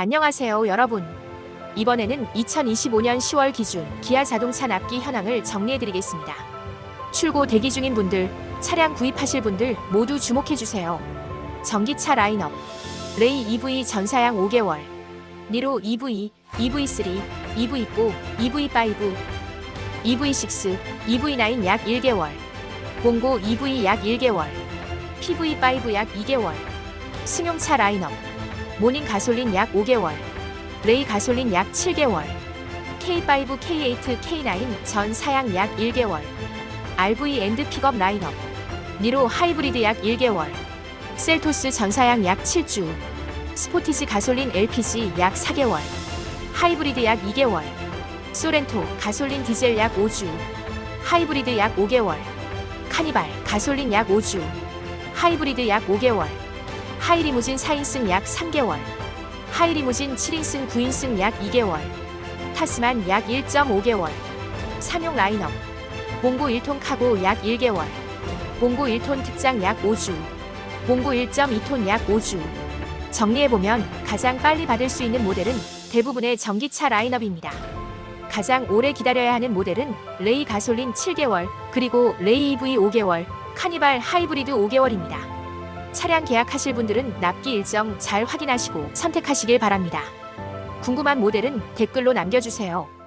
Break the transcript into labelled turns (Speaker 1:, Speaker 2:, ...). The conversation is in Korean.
Speaker 1: 안녕하세요, 여러분. 이번에는 2025년 10월 기준 기아 자동차 납기 현황을 정리해드리겠습니다. 출고 대기 중인 분들, 차량 구입하실 분들 모두 주목해주세요. 전기차 라인업. 레이 EV 전사양 5개월. 니로 EV, EV3, EV4, EV5, EV6, EV9 약 1개월. 봉고 EV 약 1개월. PV5 약 2개월. 승용차 라인업. 모닝 가솔린 약 5개월. 레이 가솔린 약 7개월. K5, K8, K9 전 사양 약 1개월. RV 앤드 픽업 라인업. 니로 하이브리드 약 1개월. 셀토스 전 사양 약 7주. 스포티지 가솔린 LPG 약 4개월. 하이브리드 약 2개월. 소렌토 가솔린 디젤 약 5주. 하이브리드 약 5개월. 카니발 가솔린 약 5주. 하이브리드 약 5개월. 하이리무진 4인승 약 3개월. 하이리무진 7인승 9인승 약 2개월. 타스만 약 1.5개월. 삼용 라인업. 몽고 1톤 카고 약 1개월. 몽고 1톤 특장 약 5주. 몽고 1.2톤 약 5주. 정리해보면 가장 빨리 받을 수 있는 모델은 대부분의 전기차 라인업입니다. 가장 오래 기다려야 하는 모델은 레이 가솔린 7개월, 그리고 레이 EV 5개월, 카니발 하이브리드 5개월입니다. 차량 계약하실 분들은 납기 일정 잘 확인하시고 선택하시길 바랍니다. 궁금한 모델은 댓글로 남겨주세요.